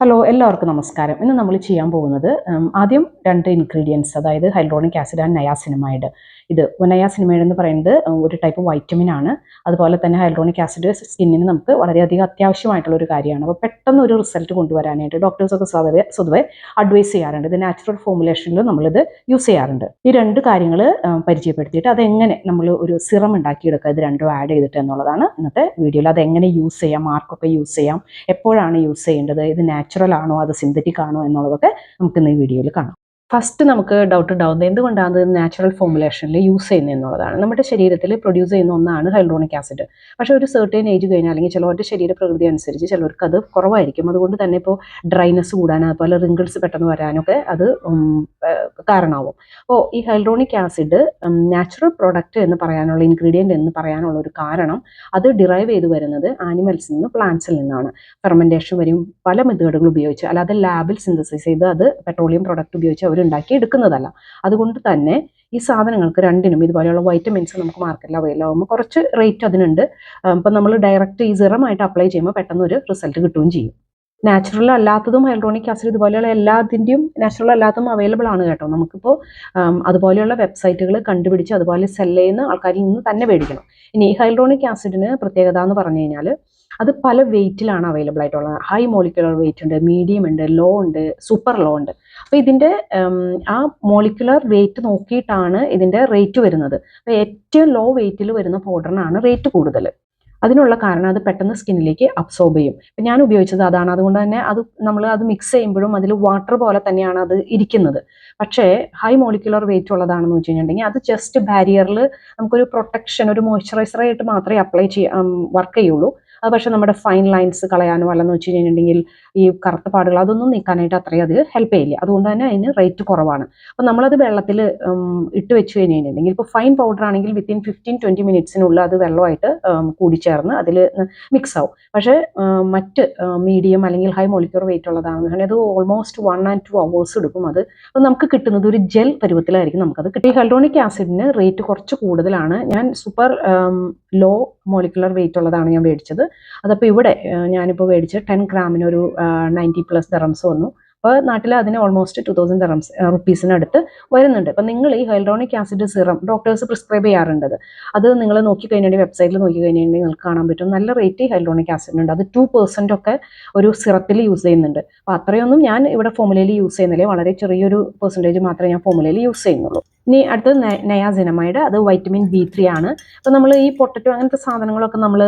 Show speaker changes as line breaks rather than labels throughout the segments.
Hello എല്ലാവർക്കും നമസ്കാരം. ഇന്ന് നമ്മൾ ചെയ്യാൻ പോകുന്നത് ആദ്യം രണ്ട് ഇൻഗ്രീഡിയൻസ് അതായത് ഹൈഡ്രോണിക് ആസിഡ് ആൻഡ് നയാസിനമൈഡ് ഇത് നയാസിനമൈഡ് എന്ന് പറയുന്നത് ഒരു ടൈപ്പ് വൈറ്റമിൻ ആണ്. അതുപോലെ തന്നെ ഹൈഡ്രോണിക് ആസിഡ് സ്കിന്നിന് നമുക്ക് വളരെയധികം അത്യാവശ്യമായിട്ടുള്ള ഒരു കാര്യമാണ്. അപ്പോൾ പെട്ടെന്ന് ഒരു റിസൾട്ട് കൊണ്ടുവരാനായിട്ട് ഡോക്ടേഴ്സൊക്കെ സ്വതവേ സ്വതവേ അഡ്വൈസ് ചെയ്യാറുണ്ട്. ഇത് നാച്ചുറൽ ഫോമുലേഷനിൽ നമ്മളിത് യൂസ് ചെയ്യാറുണ്ട്. ഈ രണ്ട് കാര്യങ്ങൾ പരിചയപ്പെടുത്തിയിട്ട് അതെങ്ങനെ നമ്മൾ ഒരു സിറം ഉണ്ടാക്കിയെടുക്കുക ഇത് രണ്ടും ആഡ് ചെയ്തിട്ട് എന്നുള്ളതാണ് ഇന്നത്തെ വീഡിയോയിൽ അതെങ്ങനെ യൂസ് ചെയ്യാം ആർക്കൊക്കെ യൂസ് ചെയ്യാം എപ്പോഴാണ് യൂസ് ചെയ്യേണ്ടത് ഇത് നാച്ചുറൽ ആണോ? അത് സിന്തറ്റിക് ആണോ എന്നുള്ളതൊക്കെ നമുക്ക് ഇന്ന് ഈ വീഡിയോയിൽ കാണാം. ഫസ്റ്റ് നമുക്ക് ഡൗട്ട് ഉണ്ടാവുന്നത് എന്തുകൊണ്ടാണ് ഇത് നാച്ചുറൽ ഫോമുലേഷനിൽ യൂസ് ചെയ്യുന്നത് എന്നുള്ളതാണ്. നമ്മുടെ ശരീരത്തിൽ പ്രൊഡ്യൂസ് ചെയ്യുന്ന ഒന്നാണ് ഹൈഡ്രോണിക് ആസിഡ് പക്ഷേ ഒരു സെർട്ടൈൻ ഏജ് കഴിഞ്ഞാൽ അല്ലെങ്കിൽ ചിലവരുടെ ശരീര പ്രകൃതി അനുസരിച്ച് ചിലർക്ക് അത് കുറവായിരിക്കും. അതുകൊണ്ട് തന്നെ ഇപ്പോൾ ഡ്രൈനസ് കൂടാൻ അതുപോലെ റിങ്കിൾസ് പെട്ടെന്ന് വരാനൊക്കെ അത് കാരണമാവും. അപ്പോൾ ഈ ഹൈഡ്രോണിക് ആസിഡ് നാച്ചുറൽ പ്രോഡക്റ്റ് എന്ന് പറയാനുള്ള ഇൻഗ്രീഡിയന്റ് എന്ന് പറയാനുള്ള ഒരു കാരണം അത് ഡിറൈവ് ചെയ്ത് വരുന്നത് ആനിമൽസിൽ നിന്ന് പ്ലാന്റ്സിൽ നിന്നാണ്. ഫെർമെന്റേഷൻ വരും പല മെത്തേഡുകൾ ഉപയോഗിച്ച് അല്ലാതെ ലാബിൽ സിന്തസൈസ് ചെയ്ത് അത് പെട്രോളിയം പ്രൊഡക്റ്റ് ഉപയോഗിച്ച് അവർ ഉണ്ടാക്കി എടുക്കുന്നതല്ല. അതുകൊണ്ട് തന്നെ ഈ സാധനങ്ങൾക്ക് രണ്ടിനും ഇതുപോലെയുള്ള വൈറ്റമിൻസ് നമുക്ക് മാർക്കറ്റിൽ അവൈലബിൾ ആകുമ്പോൾ കുറച്ച് റേറ്റ് അതിനുണ്ട്. ഇപ്പം നമ്മൾ ഡയറക്റ്റ് ഈ സിറമായിട്ട് അപ്ലൈ ചെയ്യുമ്പോൾ പെട്ടെന്ന് ഒരു റിസൾട്ട് കിട്ടുകയും ചെയ്യും. നാച്ചുറൽ അല്ലാത്തതും ഹൈഡ്രോണിക് ആസിഡ് ഇതുപോലെയുള്ള എല്ലാത്തിന്റെയും നാച്ചുറൽ അല്ലാത്തതും അവൈലബിൾ ആണ് കേട്ടോ. നമുക്കിപ്പോൾ അതുപോലെയുള്ള വെബ്സൈറ്റുകൾ കണ്ടുപിടിച്ച് അതുപോലെ സെല്ല് ചെയ്യുന്ന ആൾക്കാരിൽ നിന്ന് തന്നെ മേടിക്കണം. ഇനി ഈ ഹൈഡ്രോണിക് ആസിഡിന് പ്രത്യേകത എന്ന് പറഞ്ഞു കഴിഞ്ഞാൽ അത് പല വെയിറ്റിലാണ് അവൈലബിൾ ആയിട്ടുള്ളത്. ഹൈ മോളിക്കുലർ വെയിറ്റ് ഉണ്ട് മീഡിയം ഉണ്ട് ലോ ഉണ്ട് സൂപ്പർ ലോ ഉണ്ട്. അപ്പോൾ ഇതിന്റെ ആ മോളിക്കുലർ വെയിറ്റ് നോക്കിയിട്ടാണ് ഇതിന്റെ റേറ്റ് വരുന്നത്. അപ്പോൾ ഏറ്റവും ലോ വെയിറ്റിൽ വരുന്ന പൗഡറിനാണ് റേറ്റ് കൂടുതൽ അതിനുള്ള കാരണം അത് പെട്ടെന്ന് സ്കിന്നിലേക്ക് അബ്സോർബ് ചെയ്യും. ഇപ്പം ഞാൻ ഉപയോഗിച്ചത് അതാണ്. അതുകൊണ്ട് തന്നെ അത് നമ്മൾ അത് മിക്സ് ചെയ്യുമ്പോഴും അതിൽ വാട്ടർ പോലെ തന്നെയാണ് അത് ഇരിക്കുന്നത്. പക്ഷേ ഹൈ മോളിക്കുലർ വെയിറ്റ് ഉള്ളതാണെന്ന് വെച്ച് കഴിഞ്ഞിട്ടുണ്ടെങ്കിൽ അത് ജസ്റ്റ് ബാരിയറിൽ നമുക്കൊരു പ്രൊട്ടക്ഷൻ ഒരു മോയ്സ്ചറൈസറായിട്ട് മാത്രമേ അപ്ലൈ ചെയ്യാൻ വർക്ക് ചെയ്യുള്ളൂ. അത് പക്ഷേ നമ്മുടെ ഫൈൻ ലൈൻസ് കളയാനോ അല്ലെന്ന് വെച്ച് കഴിഞ്ഞിട്ടുണ്ടെങ്കിൽ ഈ കറുത്ത പാടുകൾ അതൊന്നും നീക്കാനായിട്ട് അത്രയും അത് ഹെൽപ്പ് ചെയ്യില്ല. അതുകൊണ്ട് തന്നെ അതിന് റേറ്റ് കുറവാണ്. അപ്പോൾ നമ്മളത് വെള്ളത്തിൽ ഇട്ട് വെച്ച് കഴിഞ്ഞ് കഴിഞ്ഞിട്ടുണ്ടെങ്കിൽ ഇപ്പോൾ ഫൈൻ പൗഡർ ആണെങ്കിൽ വിത്തിൻ ഫിഫ്റ്റീൻ ട്വന്റി മിനിറ്റ്സിനുള്ളിൽ അത് വെള്ളമായിട്ട് കൂടിച്ചേർന്ന് അതിൽ മിക്സ് ആവും. പക്ഷേ മറ്റ് മീഡിയം അല്ലെങ്കിൽ ഹൈ മോളിക്യൂർ വെയിറ്റ് ഉള്ളതാണെന്ന് പറഞ്ഞാൽ അത് almost one and two hours എടുക്കും അത്. നമുക്ക് കിട്ടുന്നത് ഒരു ജെൽ പരുവത്തിലായിരിക്കും നമുക്കത് കിട്ടും ഹൈഡ്രോണിക് ആസിഡിന് റേറ്റ് കുറച്ച് കൂടുതലാണ്. ഞാൻ സൂപ്പർ ലോ മോളിക്കുലർ വെയിറ്റ് ഉള്ളതാണ് ഞാൻ മേടിച്ചത്. അതപ്പോൾ ഇവിടെ ഞാനിപ്പോൾ മേടിച്ച് ടെൻ ഗ്രാമിന് ഒരു നയന്റി പ്ലസ് ദറംസ് വന്നു. അപ്പോൾ നാട്ടിൽ അതിന് ഓൾമോസ്റ്റ് ടു തൗസൻഡ് ദറംസ് റുപ്പീസിനടുത്ത് വരുന്നുണ്ട്. അപ്പം നിങ്ങൾ ഈ hyaluronic acid serum doctors prescribe ചെയ്യാറുണ്ടത് അത് നിങ്ങൾ നോക്കി കഴിഞ്ഞിട്ടുണ്ടെങ്കിൽ വെബ്സൈറ്റിൽ നോക്കി കഴിഞ്ഞിട്ടുണ്ടെങ്കിൽ നിങ്ങൾക്ക് കാണാൻ പറ്റും. നല്ല റേറ്റ് ഹൈഡ്രോണിക് ആസിഡിനുണ്ട് അത് ടു പെർസെന്റ് ഒക്കെ ഒരു സിറത്തിൽ യൂസ് ചെയ്യുന്നുണ്ട്. അപ്പോൾ അത്രയൊന്നും ഞാൻ ഇവിടെ ഫോമുലയിൽ യൂസ് ചെയ്യുന്നില്ല. വളരെ ചെറിയൊരു പെർസെന്റേജ് മാത്രമേ ഞാൻ ഫോമുലയിൽ യൂസ് ചെയ്യുന്നുള്ളൂ. ഇനി അടുത്തത് നയാസിനമൈഡ് അത് വൈറ്റമിൻ ബി ത്രീ ആണ്. അപ്പോൾ നമ്മൾ ഈ പൊട്ടറ്റോ അങ്ങനത്തെ സാധനങ്ങളൊക്കെ നമ്മൾ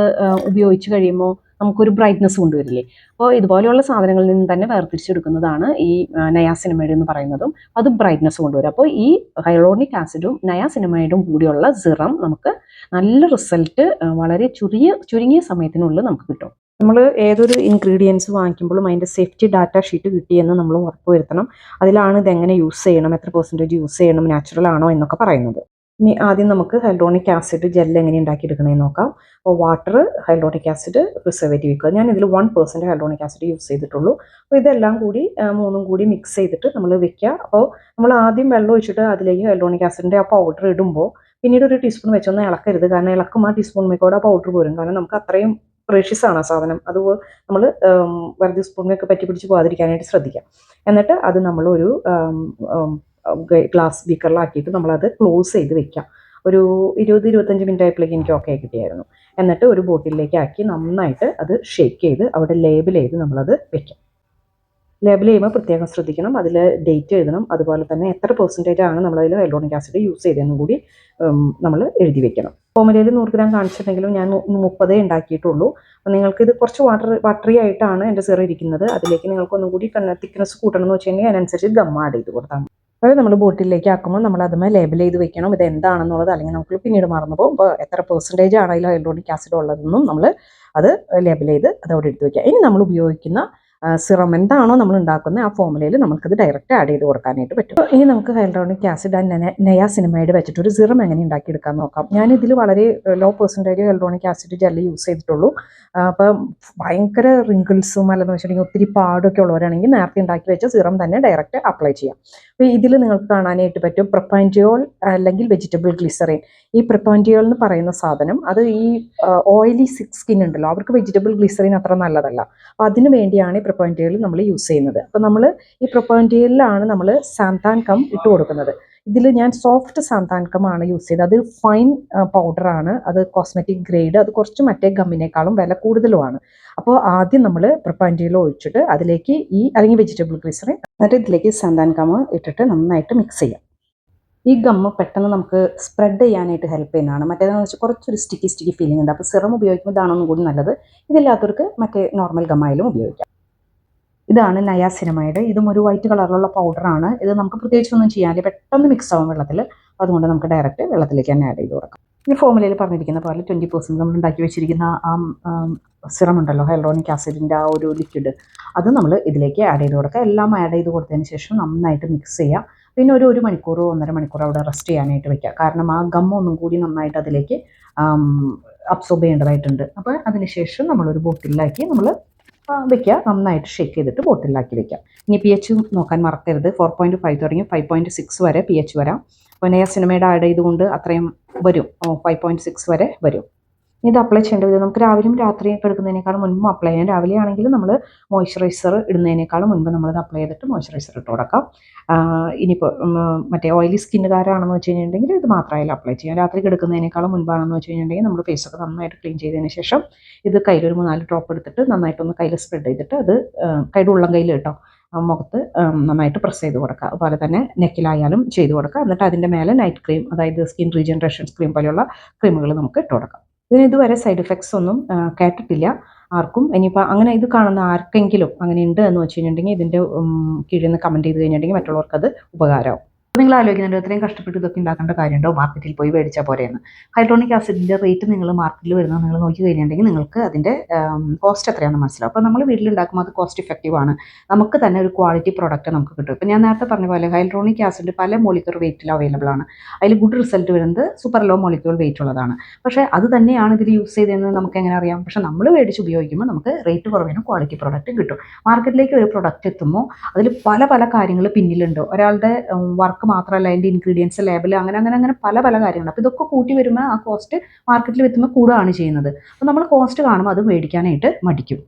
ഉപയോഗിച്ച് കഴിയുമ്പോൾ നമുക്കൊരു ബ്രൈറ്റ്നസ് കൊണ്ടുവരില്ലേ? അപ്പോൾ ഇതുപോലെയുള്ള സാധനങ്ങളിൽ നിന്ന് തന്നെ വേർതിരിച്ചെടുക്കുന്നതാണ് ഈ നയാസിനമൈഡ് എന്ന് പറയുന്നതും. അത് ബ്രൈറ്റ്നസ് കൊണ്ടുവരും. അപ്പോൾ ഈ ഹൈറോണിക് ആസിഡും നയാസിനമൈഡും കൂടിയുള്ള സിറം നമുക്ക് നല്ല റിസൾട്ട് വളരെ ചുരുങ്ങിയ ചുരുങ്ങിയ സമയത്തിനുള്ളിൽ നമുക്ക് കിട്ടും. നമ്മൾ ഏതൊരു ഇൻഗ്രീഡിയൻസ് വാങ്ങിക്കുമ്പോഴും അതിന്റെ സേഫ്റ്റി ഡാറ്റ ഷീറ്റ് കിട്ടിയെന്ന് നമ്മൾ ഉറപ്പ് വരുത്തണം. അതിലാണ് ഇതെങ്ങനെ യൂസ് ചെയ്യണം എത്ര പെർസെന്റേജ് യൂസ് ചെയ്യണം നാച്ചുറൽ ആണോ എന്നൊക്കെ പറയുന്നത്. ഇനി ആദ്യം നമുക്ക് ഹൈഡ്രോണിക് ആസിഡ് ജെൽ എങ്ങനെ ഉണ്ടാക്കിയെടുക്കണമെന്ന് നോക്കാം. അപ്പോൾ വാട്ടർ ഹൈഡ്രോണിക് ആസിഡ് പ്രിസർവേറ്റീവ് വെക്കുക. ഞാൻ ഇതിൽ one percent hyaluronic acid use ചെയ്തിട്ടുള്ളൂ. അപ്പോൾ ഇതെല്ലാം കൂടി മൂന്നും കൂടി മിക്സ് ചെയ്തിട്ട് നമ്മൾ വെക്കുക. അപ്പോൾ നമ്മൾ ആദ്യം വെള്ളം ഒഴിച്ചിട്ട് അതിലേക്ക് ഹൈഡ്രോണിക് ആസിഡിന്റെ ആ പൗഡർ ഇടുമ്പോൾ പിന്നീട് ഒരു ടീസ്പൂൺ വെച്ചൊന്ന് ഇളക്കരുത്. കാരണം ഇളക്കും ആ ടീസ്പൂൺ മേക്കോടെ ആ പൗഡർ പോരും. കാരണം നമുക്ക് അത്രയും പ്രഷ്യസ് ആണ് ആ സാധനം. അത് നമ്മൾ വെറുതെ സ്പൂണിനൊക്കെ പറ്റി പിടിച്ച് പോകാതിരിക്കാനായിട്ട് ശ്രദ്ധിക്കാം. എന്നിട്ട് അത് നമ്മളൊരു ഗ്ലാസ് ബീക്കറിലാക്കിയിട്ട് നമ്മളത് ക്ലോസ് ചെയ്ത് വെക്കാം. ഒരു ഇരുപത് ഇരുപത്തഞ്ച് മിനിറ്റ് ആയപ്പോഴേക്ക് എനിക്ക് ഓക്കെ കിട്ടിയായിരുന്നു. എന്നിട്ട് ഒരു ബോട്ടിലേക്ക് ആക്കി നന്നായിട്ട് അത് ഷേക്ക് ചെയ്ത് അവിടെ ലേബിൾ ചെയ്ത് നമ്മളത് വെക്കാം. ലേബിൾ ചെയ്യുമ്പോൾ പ്രത്യേകം ശ്രദ്ധിക്കണം. അതിൽ ഡേറ്റ് എഴുതണം. അതുപോലെ തന്നെ എത്ര പെർസെന്റേജ് ആണ് നമ്മളതിൽ ഹൈലോണിക് ആസിഡ് യൂസ് ചെയ്തതെന്നും കൂടി നമ്മൾ എഴുതി വെക്കണം. ഫോമുലയിൽ നൂറ് ഗ്രാം കാണിച്ചിട്ടുണ്ടെങ്കിലും ഞാൻ മുപ്പതേ ഉണ്ടാക്കിയിട്ടുള്ളൂ. അപ്പോൾ നിങ്ങൾക്ക് ഇത് കുറച്ച് വാട്ടർ വാട്ടറി ആയിട്ടാണ് എന്റെ സിറ ഇരിക്കുന്നത്. അതിലേക്ക് നിങ്ങൾക്ക് ഒന്നും കൂടി തിക്നെസ് കൂട്ടണം എന്ന് വെച്ചിട്ടുണ്ടെങ്കിൽ അതിനനുസരിച്ച് ഗം ആഡ് ചെയ്ത് കൊടുത്താൽ മതി. അപ്പോൾ നമ്മൾ ബോട്ടിലേക്ക് ആക്കുമ്പോൾ നമ്മൾ അതുമേ ലേബൽ ചെയ്ത് വെക്കണം. ഇത് എന്താണെന്നുള്ളത് അല്ലെങ്കിൽ നമുക്ക് പിന്നീട് മറന്നു പോകും. അപ്പോൾ എത്ര പെർസെന്റേജ് ആണ് അതിൽ ഹൈഡ്രോണിക് ആസിഡ് ഉള്ളതെന്നും നമ്മൾ അത് ലേബൽ ചെയ്ത് അതവിടെ എടുത്ത് വയ്ക്കുക ഇനി നമ്മൾ ഉപയോഗിക്കുന്ന സിറം എന്താണോ നമ്മൾ ഉണ്ടാക്കുന്നത് ആ ഫോമുലയിൽ നമുക്കത് ഡയറക്റ്റ് ആഡ് ചെയ്ത് കൊടുക്കാനായിട്ട് പറ്റും. ഇനി നമുക്ക് ഹൈഡ്രോണിക് ആസിഡ് ആൻഡ് നയാസിനമൈഡ് വെച്ചിട്ട് ഒരു സിറം എങ്ങനെ ഉണ്ടാക്കിയെടുക്കാൻ നോക്കാം. ഞാൻ ഇതിൽ വളരെ low percentage hyaluronic acid gel use ചെയ്തിട്ടുള്ളൂ. അപ്പോൾ അപ്പം ഭയങ്കര റിങ്കിൾസും അല്ലെന്ന് വെച്ചിട്ടുണ്ടെങ്കിൽ ഒത്തിരി പാടൊക്കെ ഉള്ളവരാണെങ്കിൽ നേരത്തെ ഉണ്ടാക്കി വെച്ച സിറം തന്നെ ഡയറക്റ്റ് അപ്ലൈ ചെയ്യാം. അപ്പോൾ ഇതിൽ നിങ്ങൾക്ക് കാണാനായിട്ട് പറ്റും പ്രപ്പാന്റിയോൾ അല്ലെങ്കിൽ വെജിറ്റബിൾ ഗ്ലിസറിൻ. ഈ പ്രപ്പാന്റിയോൾ എന്ന് പറയുന്ന സാധനം അത് ഈ ഓയിലി സിക് സ്കിൻ ഉണ്ടല്ലോ അവർക്ക് വെജിറ്റബിൾ ഗ്ലിസറിൻ അത്ര നല്ലതല്ല. അപ്പോൾ അതിന് വേണ്ടിയാണ് ഈ പ്രപ്പാന്റിയോൾ നമ്മൾ യൂസ് ചെയ്യുന്നത്. അപ്പോൾ നമ്മൾ ഈ പ്രപ്പാന്റിയോളിലാണ് നമ്മൾ സാന്താൻ കം ഇട്ട് കൊടുക്കുന്നത്. ഇതിൽ ഞാൻ സോഫ്റ്റ് സാന്താൻകമാണ് യൂസ് ചെയ്തത്. അത് ഫൈൻ പൗഡറാണ് അത് കോസ്മെറ്റിക് ഗ്രേഡ് അത് കുറച്ച് മറ്റേ ഗമ്മിനേക്കാളും വില കൂടുതലുമാണ്. അപ്പോൾ ആദ്യം നമ്മൾ പ്രൊപ്പാന്റിയിൽ ഒഴിച്ചിട്ട് അതിലേക്ക് ഈ അല്ലെങ്കിൽ വെജിറ്റബിൾ ഗ്രീസറി എന്നിട്ട് ഇതിലേക്ക് സാന്താൻകമ ഇട്ടിട്ട് നന്നായിട്ട് മിക്സ് ചെയ്യാം. ഈ ഗമ്മ പെട്ടെന്ന് നമുക്ക് സ്പ്രെഡ് ചെയ്യാനായിട്ട് ഹെൽപ്പ് ചെയ്യുന്നതാണ്. മറ്റേതെന്ന് വെച്ചാൽ കുറച്ചൊരു സ്റ്റിക്കി സ്റ്റിക്കി ഫീലിംഗ് ഉണ്ട്. അപ്പോൾ സിറം ഉപയോഗിക്കുമ്പോൾ ഇതാണൊന്നും കൂടി നല്ലത്. ഇതില്ലാത്തവർക്ക് മറ്റേ നോർമൽ ഗമ്മായാലും ഉപയോഗിക്കാം. ഇതാണ് നയാസിനമൈഡ്. ഇതും ഒരു വൈറ്റ് കളറിലുള്ള പൗഡറാണ് ഇത് നമുക്ക് പ്രത്യേകിച്ചൊന്നും ചെയ്യാനില്ല. പെട്ടെന്ന് മിക്സ് ആവും വെള്ളത്തിൽ അതുകൊണ്ട് നമുക്ക് ഡയറക്റ്റ് വെള്ളത്തിലേക്ക് തന്നെ ആഡ് ചെയ്ത് കൊടുക്കാം. ഈ ഫോമുലയിൽ പറഞ്ഞിരിക്കുന്ന പോലെ ട്വന്റി പെർസെന്റ് നമ്മൾ ഉണ്ടാക്കി വെച്ചിരിക്കുന്ന ആ സിറം ഉണ്ടല്ലോ ഹൈലോണിക് ആസിഡിന്റെ ആ ഒരു ലിക്വിഡ് അത് നമ്മൾ ഇതിലേക്ക് ആഡ് ചെയ്ത് കൊടുക്കുക എല്ലാം ആഡ് ചെയ്ത് കൊടുത്തതിന് ശേഷം നന്നായിട്ട് മിക്സ് ചെയ്യുക പിന്നെ ഒരു ഒരു മണിക്കൂറോ ഒന്നര മണിക്കൂറോ അവിടെ റെസ്റ്റ് ചെയ്യാനായിട്ട് വെക്കുക കാരണം ആ ഗം ഒന്നും കൂടി നന്നായിട്ട് അതിലേക്ക് അബ്സോർബ് ചെയ്യേണ്ടതായിട്ടുണ്ട്. അപ്പോൾ അതിന് ശേഷം നമ്മളൊരു ബോട്ടിലാക്കി നമ്മൾ വെക്കുക നന്നായിട്ട് ഷേക്ക് ചെയ്തിട്ട് ബോട്ടിലാക്കി വെക്കുക ഇനി പി എച്ച് നോക്കാൻ മറക്കരുത്. ഫോർ പോയിന്റ് ഫൈവ് തുടങ്ങി ഫൈവ് പോയിന്റ് സിക്സ് വരെ പി എച്ച് വരാം. അപ്പോൾ നെയ സിനിമയുടെ ആഡ് ചെയ്തുകൊണ്ട് അത്രയും വരും. ഫൈവ് പോയിന്റ് സിക്സ് വരെ വരും. ഇത് അപ്ലൈ ചെയ്യേണ്ട വിധം നമുക്ക് രാവിലെയും രാത്രിയും എടുക്കുന്നതിനേക്കാളും മുൻപ് അപ്ലൈ ചെയ്യാം. രാവിലെ ആണെങ്കിൽ നമ്മൾ മോയ്സ്ചറൈസർ ഇടുന്നതിനേക്കാളും മുൻപ് നമ്മളത് അപ്ലൈ ചെയ്തിട്ട് മോയ്സ്ചറൈസർ ഇട്ട് കൊടുക്കാം. ഇനിയിപ്പോൾ മറ്റേ ഓയിലി സ്കിന്നുകാരാണെന്ന് വെച്ച് കഴിഞ്ഞിട്ടുണ്ടെങ്കിൽ ഇത് മാത്രമായാലും അപ്ലൈ ചെയ്യാം. രാത്രി കിടക്കുന്നതിനേക്കാളും മുൻപാണെന്ന് വെച്ച് കഴിഞ്ഞിട്ടുണ്ടെങ്കിൽ നമ്മൾ ഫേസൊക്കെ നന്നായിട്ട് ക്ലീൻ ചെയ്തതിന് ശേഷം ഇത് കയ്യിലൊരു മൂന്നാൽ ഡ്രോപ്പ് എടുത്തിട്ട് നന്നായിട്ടൊന്ന് കയ്യിൽ സ്പ്രെഡ് ചെയ്തിട്ട് അത് കയ്യുടെ ഉള്ളം കയ്യിൽ കേട്ടോ മുഖത്ത് നന്നായിട്ട് പ്രസ് ചെയ്ത് കൊടുക്കുക. അതുപോലെ തന്നെ നെക്കിലായാലും ചെയ്ത് കൊടുക്കുക. എന്നിട്ട് അതിന്റെ മേലെ നൈറ്റ് ക്രീം അതായത് സ്കിൻ റീജനറേഷൻ ക്രീം പോലെയുള്ള ക്രീമുകൾ നമുക്ക് ഇട്ട് കൊടുക്കാം. ഇതിന് ഇതുവരെ സൈഡ് എഫക്ട്സ് ഒന്നും കേട്ടിട്ടില്ല. ആർക്കും ഇനിയിപ്പോൾ അങ്ങനെ ഇത് കാണുന്ന ആർക്കെങ്കിലും അങ്ങനെ ഉണ്ട് എന്ന് വെച്ച് കഴിഞ്ഞിട്ടുണ്ടെങ്കിൽ ഇതിന്റെ കീഴിൽ നിന്ന് കമന്റ് ചെയ്ത് കഴിഞ്ഞിട്ടുണ്ടെങ്കിൽ മറ്റുള്ളവർക്കത് ഉപകാരമാവും. നിങ്ങൾ ആലോചിക്കുന്നുണ്ട് ഇത്രയും കഷ്ടപ്പെട്ട് ഇതൊക്കെ ഉണ്ടാക്കേണ്ട കാര്യമുണ്ടോ? മാർക്കറ്റിൽ പോയി മേടിച്ചാൽ പോരെയെന്ന് ഹൈഡ്രോണിക് ആസിഡിന്റെ റേറ്റ് നിങ്ങൾ മാർക്കറ്റിൽ വരുന്നത് നിങ്ങൾ നോക്കി കഴിഞ്ഞിട്ടുണ്ടെങ്കിൽ നിങ്ങൾക്ക് അതിന്റെ കോസ്റ്റ് എത്രയാണെന്ന് മനസ്സിലാവും. അപ്പോൾ നമ്മൾ വീട്ടിലുണ്ടാക്കുമ്പോൾ അത് കോസ്റ്റ് ഇഫക്റ്റീവ് ആണ്. നമുക്ക് തന്നെ ഒരു ക്വാളിറ്റി പ്രോഡക്റ്റ് നമുക്ക് കിട്ടും. ഇപ്പോൾ ഞാൻ നേരത്തെ പറഞ്ഞ പോലെ ഹൈഡ്രോണിക് ആസിഡ് പല മോളിക്യൂൾ വെയിറ്റിൽ അവൈലബിൾ ആണ്. അതിൽ ഗുഡ് റിസൾട്ട് വരുന്നത് സൂപ്പർ ലോ മോളിക്യൂൾ വെയിറ്റ് ഉള്ളതാണ്. പക്ഷേ അത് തന്നെയാണ് ഇതിൽ യൂസ് ചെയ്തതെന്ന് നമുക്ക് എങ്ങനെ അറിയാം? പക്ഷേ നമ്മൾ മേടിച്ച് ഉപയോഗിക്കുമ്പോൾ നമുക്ക് റേറ്റ് കുറവിനും ക്വാളിറ്റി പ്രോഡക്റ്റ് കിട്ടും. മാർക്കറ്റിലേക്ക് ഒരു പ്രൊഡക്റ്റ് എത്തുമ്പോൾ അതിൽ പല പല കാര്യങ്ങൾ പിന്നിലുണ്ട്. ഒരാളുടെ വർക്ക് മാത്രമല്ല അതിന്റെ ഇൻഗ്രീഡിയൻസ് ലേബൽ അങ്ങനെ അങ്ങനെ അങ്ങനെ പല പല കാര്യങ്ങൾ അപ്പോൾ ഇതൊക്കെ കൂട്ടി വരുമ്പോൾ ആ കോസ്റ്റ് മാർക്കറ്റിൽ വിൽക്കുമ്പോൾ കൂടുകയാണ് ചെയ്യുന്നത്. അപ്പോൾ നമ്മൾ കോസ്റ്റ് കാണുമ്പോൾ അത് മേടിക്കാനായിട്ട് മടിക്കും.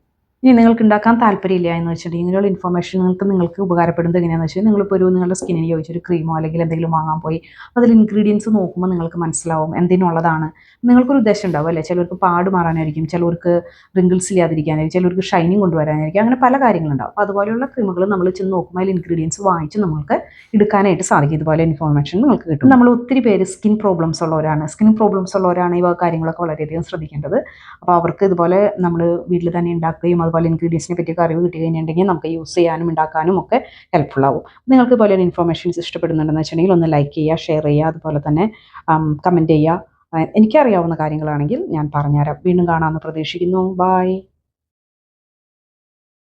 ഇനി നിങ്ങൾക്ക് ഉണ്ടാക്കാൻ താല്പര്യമില്ല എന്ന് വെച്ചിട്ടുണ്ടെങ്കിൽ ഇങ്ങനെയുള്ള ഇൻഫർമേഷൻ നിങ്ങൾക്ക് നിങ്ങൾക്ക് ഉപകാരപ്പെടുന്നത് എങ്ങനെയാണെന്ന് വെച്ചാൽ നിങ്ങളിപ്പോൾ ഒരു നിങ്ങളുടെ സ്കിന്നിന് ചോദിച്ചൊരു ക്രീമോ അല്ലെങ്കിൽ എന്തെങ്കിലും വാങ്ങാൻ പോയി അതിൽ ഇൻഗ്രീഡിയൻസ് നോക്കുമ്പോൾ നിങ്ങൾക്ക് മനസ്സിലാവും എന്തിനുള്ളതാണ്. നിങ്ങൾക്കൊരു ഉദ്ദേശം ഉണ്ടാവും അല്ലേ? ചിലർക്ക് പാട് മാറാനായിരിക്കും ചിലർക്ക് റിങ്കിൾസ് ഇല്ലാതിരിക്കാനായിരിക്കും ചിലർക്ക് ഷൈനിങ് കൊണ്ടുവരാനായിരിക്കും അങ്ങനെ പല കാര്യങ്ങളുണ്ടാവും അപ്പോൾ അതുപോലെയുള്ള ക്രീമുകൾ നമ്മൾ ചെന്ന് നോക്കുമ്പോൾ അതിൽ ഇൻഗ്രീഡിയൻസ് വാങ്ങിച്ച് നമുക്ക് എടുക്കാനായിട്ട് സാധിക്കും. ഇതുപോലെ ഇൻഫർമേഷൻ നിങ്ങൾക്ക് കിട്ടും. നമ്മൾ ഒത്തിരി പേര് സ്കിൻ പ്രോബ്ലംസ് ഉള്ളവരാണ്. സ്കിൻ പ്രോബ്ലംസ് ഉള്ളവരാണ് ഈ കാര്യങ്ങളൊക്കെ വളരെയധികം ശ്രദ്ധിക്കേണ്ടത്. അപ്പോൾ അവർക്ക് ഇതുപോലെ നമ്മൾ വീട്ടിൽ തന്നെ ഉണ്ടാക്കുകയും അതുപോലെ ഇൻഗ്രീഡിയൻസിനെ പറ്റിയൊക്കെ അറിവ് കിട്ടി കഴിഞ്ഞിട്ടുണ്ടെങ്കിൽ നമുക്ക് യൂസ് ചെയ്യാനും ഉണ്ടാക്കാനും ഒക്കെ ഹെൽപ്ഫുൾ ആവും. നിങ്ങൾക്ക് പോലെ ഒരു ഇൻഫർമേഷൻസ് ഇഷ്ടപ്പെടുന്നുണ്ടെന്ന് വെച്ചിട്ടുണ്ടെങ്കിൽ ഒന്ന് ലൈക്ക് ചെയ്യുക ഷെയർ ചെയ്യുക അതുപോലെ തന്നെ കമന്റ് ചെയ്യുക. എനിക്കറിയാവുന്ന കാര്യങ്ങളാണെങ്കിൽ ഞാൻ പറഞ്ഞുതരാം. വീണ്ടും കാണാമെന്ന് പ്രതീക്ഷിക്കുന്നു. ബായ്